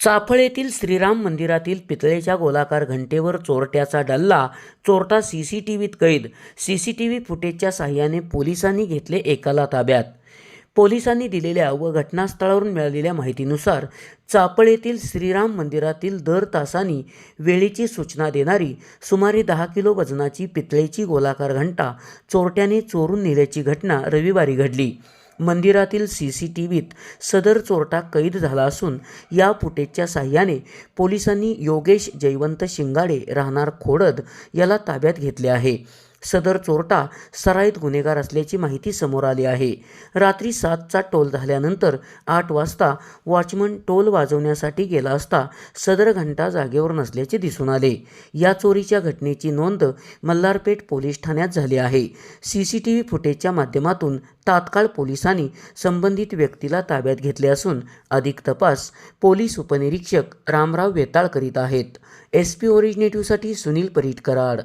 चाफळ येथील श्रीराम मंदिरातील पितळेच्या गोलाकार घंटेवर चोरट्याचा डल्ला चोरटा सी सी टी व्हीत कैद. सी सी टी व्ही फुटेजच्या साह्याने पोलिसांनी घेतले एकाला ताब्यात. पोलिसांनी दिलेल्या व घटनास्थळावरून मिळालेल्या माहितीनुसार चापळ येथील श्रीराम मंदिरातील दर तासानी वेळेची सूचना देणारी सुमारे दहा किलो वजनाची पितळेची गोलाकार घंटा चोरट्याने चोरून नेल्याची घटना रविवारी घडली. मंदिरातील सी सी टी व्हीत सदर चोरटा कैद झाला असून या फुटेजच्या साह्याने पोलिसांनी योगेश जयवंत शिंगाडे राहणार खोडद याला ताब्यात घेतले आहे. सदर चोरटा सराईत गुन्हेगार असल्याची माहिती समोर आली आहे. रात्री सातचा टोल झाल्यानंतर आठ वाजता वॉचमन टोल वाजवण्यासाठी गेला असता सदर घंटा जागेवर नसल्याचे दिसून आले. या चोरीच्या घटनेची नोंद मल्हारपेठ पोलीस ठाण्यात झाली आहे. सी सी टी व्ही फुटेजच्या माध्यमातून तात्काळ पोलिसांनी संबंधित व्यक्तीला ताब्यात घेतले असून अधिक तपास पोलीस उपनिरीक्षक रामराव वेताळ करीत आहेत. एस पी ओरिजिनेटिव्हसाठी सुनील परीटकराड.